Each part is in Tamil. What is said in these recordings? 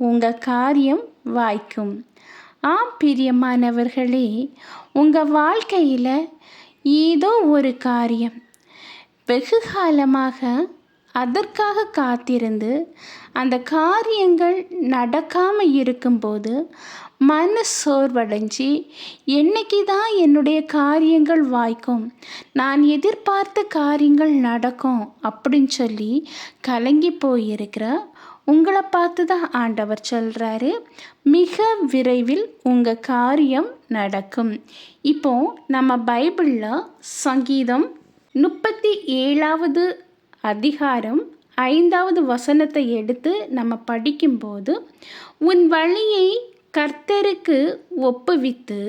உங்கள் காரியம் வாய்க்கும். ஆம் பிரியமானவர்களே உங்கள் வாழ்க்கையில் ஏதோ ஒரு காரியம் வெகு காலமாக அதற்காக காத்திருந்து அந்த காரியங்கள் நடக்காமல் இருக்கும்போது மன சோர்வடைஞ்சு என்னைக்கு தான் என்னுடைய காரியங்கள் வாய்க்கும் நான் எதிர்பார்த்த காரியங்கள் நடக்கும் அப்படின்னு சொல்லி கலங்கி போயிருக்கிற உங்களை பார்த்து தான் ஆண்டவர் சொல்கிறாரு மிக விரைவில் உங்கள் காரியம் நடக்கும். இப்போ நம்ம பைபிளில் சங்கீதம் முப்பத்தி ஏழாவது அதிகாரம் ஐந்தாவது வசனத்தை எடுத்து நம்ம படிக்கும்போது உன் வழியை கர்த்தருக்கு ஒப்புவித்து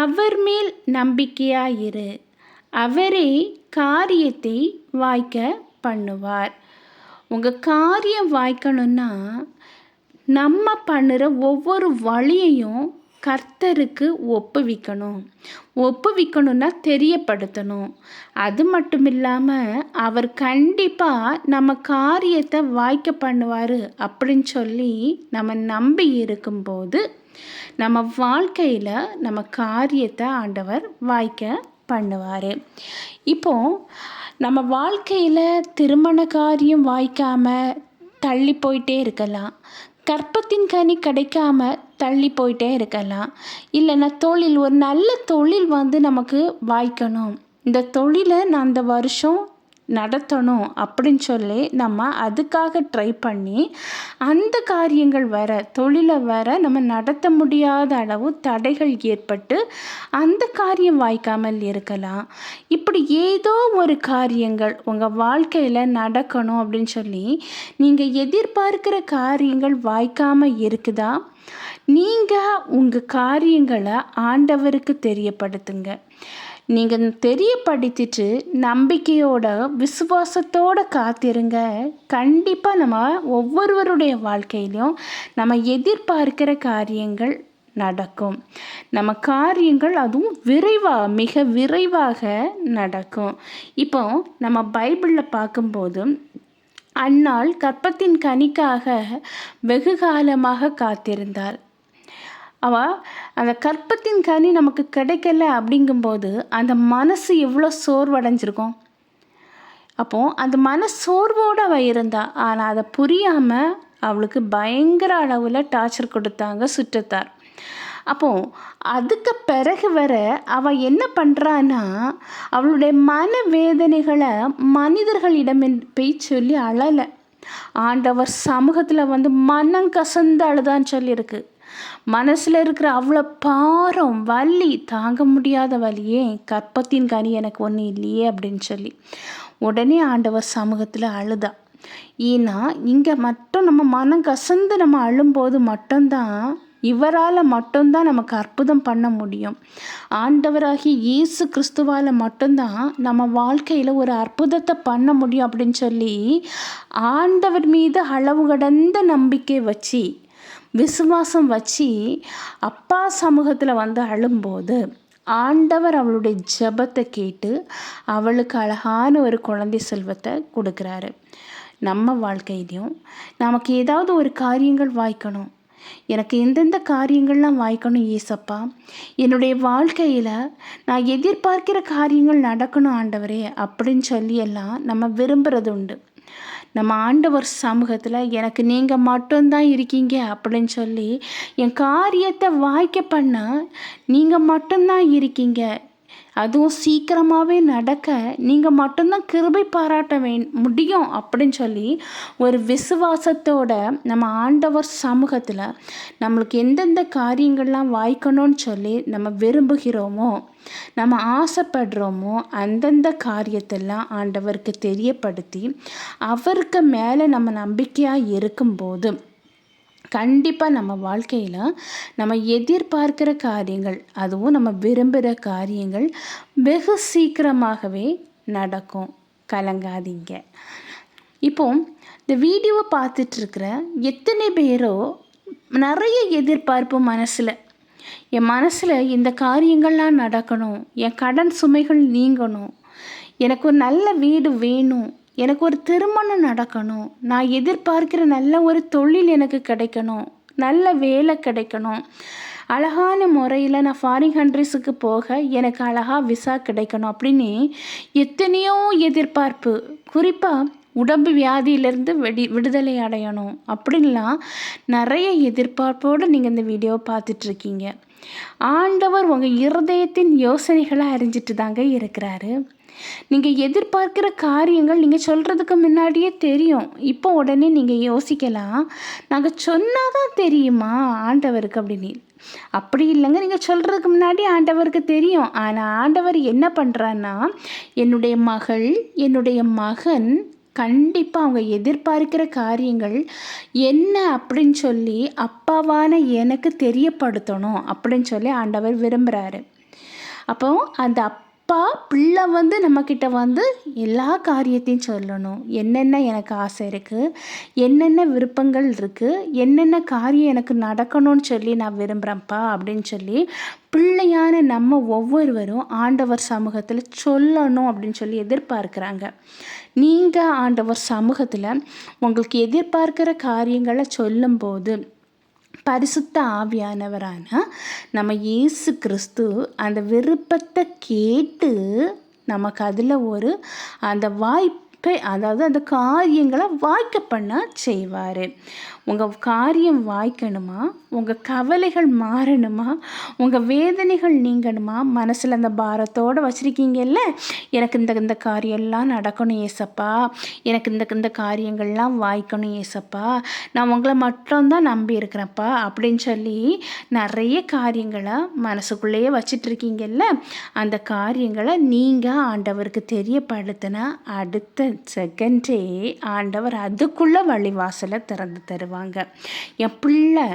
அவர் மேல் நம்பிக்கையாயிரு. அவரே காரியத்தை வாய்க்க பண்ணுவார். உங்கள் காரியம் வாய்க்கணும்னா நம்ம பண்ணுற ஒவ்வொரு வழியையும் கர்த்தருக்கு ஒப்புவிக்கணும். ஒப்புவிக்கணும்னா தெரியப்படுத்தணும். அது மட்டும் இல்லாமல் அவர் கண்டிப்பாக நம்ம காரியத்தை வாய்க்க பண்ணுவார் அப்படின்னு சொல்லி நம்ம நம்பி இருக்கும்போது நம்ம வாழ்க்கையில் நம்ம காரியத்தை ஆண்டவர் வாய்க்க பண்ணுவார். இப்போ நம்ம வாழ்க்கையில் திருமண காரியம் வாய்க்காமல் தள்ளி போயிட்டே இருக்கலாம். கற்பத்தின் கனி கிடைக்காம தள்ளி போயிட்டே இருக்கலாம். இல்லைன்னா தொழில் ஒரு நல்ல தொழில் வந்து நமக்கு வாய்க்கணும். இந்த தொழிலை நான் அந்த வருஷம் நடத்தணும் அப்படின்னு சொல்லி நம்ம அதுக்காக ட்ரை பண்ணி அந்த காரியங்கள் வர தொழிலை வர நம்ம நடத்த முடியாத அளவு தடைகள் ஏற்பட்டு அந்த காரியம் வாய்க்காமல் இருக்கலாம். இப்படி ஏதோ ஒரு காரியங்கள் உங்கள் வாழ்க்கையில் நடக்கணும் அப்படின்னு சொல்லி நீங்கள் எதிர்பார்க்கிற காரியங்கள் வாய்க்காமல் இருக்குதா? நீங்கள் உங்கள் காரியங்களை ஆண்டவருக்கு தெரியப்படுத்துங்க. நீங்கள் தெரியப்படுத்திட்டு நம்பிக்கையோட விசுவாசத்தோட காத்திருங்க. கண்டிப்பாக நம்ம ஒவ்வொருவருடைய வாழ்க்கையிலையும் நம்ம எதிர்பார்க்கிற காரியங்கள் நடக்கும். நம்ம காரியங்கள் அதுவும் விரைவாக மிக விரைவாக நடக்கும். இப்போ நம்ம பைபிளில் பார்க்கும்போது அந்நாள் கற்பத்தின் கனிக்காக வெகு காலமாக காத்திருந்தாள் அவள் அந்த கற்பத்தின் கனி நமக்கு கிடைக்கல அப்படிங்கும்போது அந்த மனசு எவ்வளோ சோர்வடைஞ்சிருக்கும்? அப்போது அந்த மன சோர்வோடு அவள் இருந்தா ஆனால் அதை புரியாமல் அவளுக்கு பயங்கர அளவில் டார்ச்சர் கொடுத்தாங்க சுற்றத்தார். அப்போது அதுக்கு பிறகு வர அவள் என்ன பண்ணுறான்னா அவளுடைய மன வேதனைகளை மனிதர்களிடம் போய் சொல்லி அழலை. ஆண்டவர் சமூகத்தில் வந்து மனம் கசந்து அழுதான்னு சொல்லியிருக்கு. மனசில் இருக்கிற அவ்வளோ பாரம் வலி தாங்க முடியாத வலியே கற்பத்தின் கனி எனக்கு ஒன்று இல்லையே அப்படின்னு சொல்லி. உடனே ஆண்டவர் சமூகத்தில் அழுதா. ஏன்னா இங்கே மட்டும் நம்ம மனம் கசந்து நம்ம அழும்போது மட்டும்தான் இவரால் மட்டும்தான் நமக்கு அற்புதம் பண்ண முடியும். ஆண்டவராகி இயேசு கிறிஸ்துவால் மட்டும்தான் நம்ம வாழ்க்கையில் ஒரு அற்புதத்தை பண்ண முடியும் அப்படின்னு சொல்லி ஆண்டவர் மீது அளவு கடந்த நம்பிக்கை வச்சு விசுவாசம் வச்சு அப்பா சமூகத்தில் வந்து அழும்போது ஆண்டவர் அவளுடைய ஜபத்தை கேட்டு அவளுக்கு அழகான ஒரு குழந்தை செல்வத்தை கொடுக்குறாரு. நம்ம வாழ்க்கையிலையும் நமக்கு ஏதாவது ஒரு காரியங்கள் வாய்க்கணும். எனக்கு எந்தெந்த காரியங்கள்லாம் வாய்க்கணும் ஏசப்பா? என்னுடைய வாழ்க்கையில் நான் எதிர்பார்க்கிற காரியங்கள் நடக்கணும் ஆண்டவரே அப்படின்னு சொல்லி எல்லாம் நம்ம விரும்புகிறது உண்டு. நம்ம ஆண்டவர் சமூகத்தில் எனக்கு நீங்கள் மட்டும்தான் இருக்கீங்க அப்படின்னு சொல்லி என் காரியத்தை வாய்க்க பண்ண நீங்கள் மட்டும்தான் இருக்கீங்க. அதுவும் சீக்கிரமாகவே நடக்க நீங்கள் மட்டும்தான் கிருபை பாராட்ட வே முடியும் அப்படின்னு சொல்லி ஒரு விசுவாசத்தோட நம்ம ஆண்டவர் சமூகத்தில் நம்மளுக்கு எந்தெந்த காரியங்கள்லாம் வாய்க்கணும்னு சொல்லி நம்ம விரும்புகிறோமோ நம்ம ஆசைப்படுறோமோ அந்தந்த காரியத்தெல்லாம் ஆண்டவருக்கு தெரியப்படுத்தி அவருக்கு மேலே நம்ம நம்பிக்கையாக இருக்கும்போது கண்டிப்பாக நம்ம வாழ்க்கையில் நம்ம எதிர்பார்க்கிற காரியங்கள் அதுவும் நம்ம விரும்புகிற காரியங்கள் வெகு சீக்கிரமாகவே நடக்கும். கலங்காதீங்க. இப்போ இந்த வீடியோவை பார்த்துட்ருக்கிற எத்தனை பேரோ நிறைய எதிர்பார்ப்பு மனசில் என் மனசில் இந்த காரியங்கள்லாம் நடக்கணும் என் கடன் சுமைகள் நீங்கணும் எனக்கு ஒரு நல்ல வீடு வேணும் எனக்கு ஒரு திருமணம் நடக்கணும். நான் எதிர்பார்க்கிற நல்ல ஒரு தொழில் எனக்கு கிடைக்கணும். நல்ல வேலை கிடைக்கணும். அழகான முறையில் நான் ஃபாரின் கண்ட்ரிஸுக்கு போக எனக்கு அழகாக விசா கிடைக்கணும் அப்படின்னு எத்தனையோ எதிர்பார்ப்பு. குறிப்பாக உடம்பு வியாதியிலேருந்து வெடி விடுதலை அடையணும் அப்படின்லாம் நிறைய எதிர்பார்ப்போடு நீங்கள் இந்த வீடியோவை பார்த்துட்ருக்கீங்க. ஆண்டவர் உங்கள் இருதயத்தின் யோசனைகளை அறிஞ்சிட்டு தாங்க இருக்கிறாரு. நீங்கள் எதிர்பார்க்கிற காரியங்கள் நீங்கள் சொல்கிறதுக்கு முன்னாடியே தெரியும். இப்போ உடனே நீங்கள் யோசிக்கலாம். நாங்கள் சொன்னால் தான் தெரியுமா? ஆண்டவருக்கு அப்படின்னு. அப்படி இல்லைங்க நீங்கள் சொல்கிறதுக்கு முன்னாடி ஆண்டவருக்கு தெரியும். ஆனால் ஆண்டவர் என்ன பண்ணுறான்னா என்னுடைய மகள் என்னுடைய மகன் கண்டிப்பாக அவங்க எதிர்பார்க்கிற காரியங்கள் என்ன அப்படின்னு சொல்லி அப்பாவான எனக்கு தெரியப்படுத்தணும் அப்படின்னு சொல்லி ஆண்டவர் விரும்புகிறாரு அப்போ அந்த அப் அப்பா பிள்ளை வந்து நம்மக்கிட்ட வந்து எல்லா காரியத்தையும் சொல்லணும். என்னென்ன எனக்கு ஆசை இருக்குது என்னென்ன விருப்பங்கள் இருக்குது என்னென்ன காரியம் எனக்கு நடக்கணும்னு சொல்லி நான் விரும்புகிறேன்ப்பா அப்படின்னு சொல்லி பிள்ளையான நம்ம ஒவ்வொருவரும் ஆண்டவர் சமூகத்தில் சொல்லணும் அப்படின்னு சொல்லி எதிர்பார்க்குறாங்க. நீங்கள் ஆண்டவர் சமூகத்தில் உங்களுக்கு எதிர்பார்க்குற காரியங்களை சொல்லும்போது பரிசுத்த ஆவியானவரான நம்ம இயேசு கிறிஸ்து அந்த விருப்பத்தை கேட்டு நமக்கு அதில் ஒரு அந்த வாய்ப்பை அதாவது அந்த காரியங்களை வாய்க்க பண்ண செய்வார். உங்கள் காரியம் வாய்க்கணுமா? உங்கள் கவலைகள் மாறணுமா? உங்கள் வேதனைகள் நீங்கணுமா? மனசில் அந்த பாரத்தோடு வச்சுருக்கீங்கல்ல? எனக்கு இந்த இந்த காரியம்லாம் நடக்கணும் ஏசப்பா. எனக்கு இந்த இந்த காரியங்கள்லாம் வாய்க்கணும் ஏசப்பா. நான் உங்களை மட்டும்தான் நம்பி இருக்கிறேன்ப்பா. அப்படின்னு சொல்லி நிறைய காரியங்களை மனசுக்குள்ளேயே வச்சிட்ருக்கீங்கல்ல அந்த காரியங்களை நீங்கள் ஆண்டவருக்கு தெரியப்படுத்தினா அடுத்த செகண்டே ஆண்டவர் அதுக்குள்ளே வழிவாசலை திறந்து தருவார். சொல்லுவாங்க. என் பிள்ளை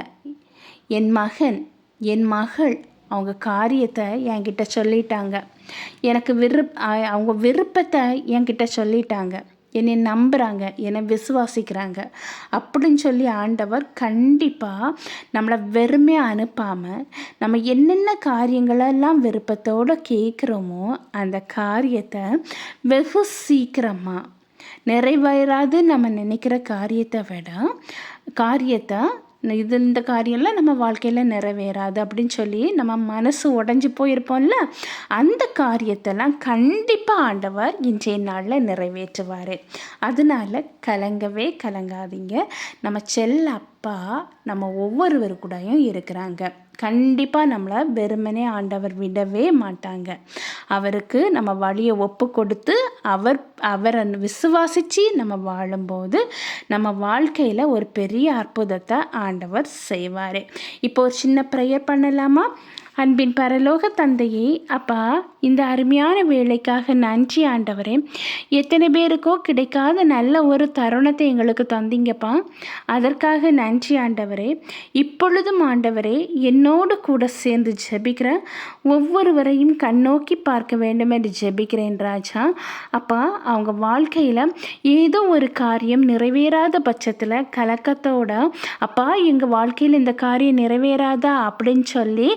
என் மகன் என் மகள் அவங்க காரியத்தை என்கிட்ட சொல்லிட்டாங்க. எனக்கு விருப் அவங்க விருப்பத்தை என்கிட்ட சொல்லிட்டாங்க. என்னை நம்புகிறாங்க என்னை விசுவாசிக்கிறாங்க. அப்படின்னு சொல்லி ஆண்டவர் கண்டிப்பாக நம்மளை வெறுமையாக அனுப்பாமல் நம்ம என்னென்ன காரியங்களெல்லாம் விருப்பத்தோடு கேட்குறோமோ அந்த காரியத்தை வெகு சீக்கிரமாக நிறைவேறாது நம்ம நினைக்கிற காரியத்தை விட காரியத்தை இது இந்த காரியம்லாம் நம்ம வாழ்க்கையில் நிறைவேறாது அப்படின்னு சொல்லி நம்ம மனசு உடஞ்சி போயிருப்போம்ல அந்த காரியத்தெல்லாம் கண்டிப்பாக ஆண்டவர் இன்றைய நாளில் நிறைவேற்றுவார். அதனால் கலங்கவே கலங்காதீங்க. நம்ம செல்ல அப்பா நம்ம ஒவ்வொருவர் கூடயும் இருக்கிறாங்க. கண்டிப்பாக நம்மளை வெறுமனே ஆண்டவர் விடவே மாட்டாங்க. அவருக்கு நம்ம வழியை ஒப்பு கொடுத்து அவர் அவரை விசுவாசித்து நம்ம வாழும்போது நம்ம வாழ்க்கையில் ஒரு பெரிய அற்புதத்தை ஆண்டவர் செய்வார். இப்போ ஒரு சின்ன ப்ரேயர் பண்ணலாமா? அன்பின் பரலோக தந்தையே அப்பா இந்த அருமையான வேலைக்காக நன்றி ஆண்டவரே. எத்தனை பேருக்கோ கிடைக்காத நல்ல ஒரு தருணத்தை எங்களுக்கு தந்தீங்கப்பா. அதற்காக நன்றி ஆண்டவரே. இப்பொழுதும் ஆண்டவரே என்னோடு கூட சேர்ந்து ஜெபிக்கிற ஒவ்வொருவரையும் கண்ணோக்கி பார்க்க வேண்டும் என்று ஜெபிக்கிறேன் ராஜா. அப்பா அவங்க வாழ்க்கையில் ஏதோ ஒரு காரியம் நிறைவேறாத பட்சத்தில் கலக்கத்தோட அப்பா எங்கள் வாழ்க்கையில் இந்த காரியம் நிறைவேறாதா? அப்படின்னு சொல்லி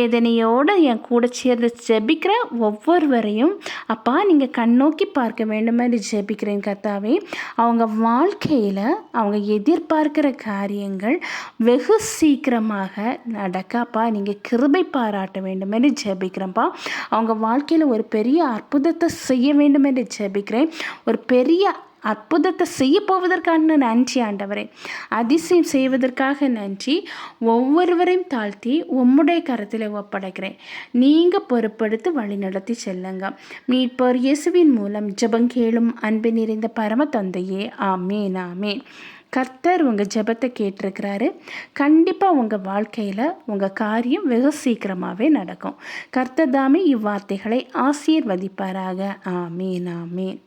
வேதனையோடு என் கூட சேர்ந்து ஜெபிக்கிற ஒவ்வொருவரையும் அப்பா நீங்கள் கண்ணோக்கி பார்க்க வேண்டும் என்று ஜெபிக்கிறேன் கத்தாவே அவங்க வாழ்க்கையில் அவங்க எதிர்பார்க்கிற காரியங்கள் வெகு சீக்கிரமாக நடக்கப்பா நீங்கள் கிருபை பாராட்ட வேண்டும் என்று ஜெபிக்கிறேன்ப்பா. அவங்க வாழ்க்கையில் ஒரு பெரிய அற்புதத்தை செய்ய வேண்டும் என்று ஜெபிக்கிறேன். ஒரு பெரிய அற்புதத்தை செய்ய போவதற்கான நன்றி ஆண்டவரே. அதிசயம் செய்வதற்காக நன்றி. ஒவ்வொருவரையும் தாழ்த்தி உம்முடைய கரத்தில் ஒப்படைக்கிறேன். நீங்கள் பொறுப்படுத்தி வழி நடத்தி செல்லுங்க. மீட்பர் இயேசுவின் மூலம் ஜபங்கேளும் அன்பு நிறைந்த பரம தந்தையே ஆமேன் ஆமேன். கர்த்தர் உங்கள் ஜபத்தை கேட்டிருக்கிறாரு. கண்டிப்பாக உங்கள் வாழ்க்கையில் உங்கள் காரியம் வெகு சீக்கிரமாகவே நடக்கும். கர்த்தர் தாமே இவ்வார்த்தைகளை ஆசீர்வதிப்பாராக. ஆமேன் ஆமேன்.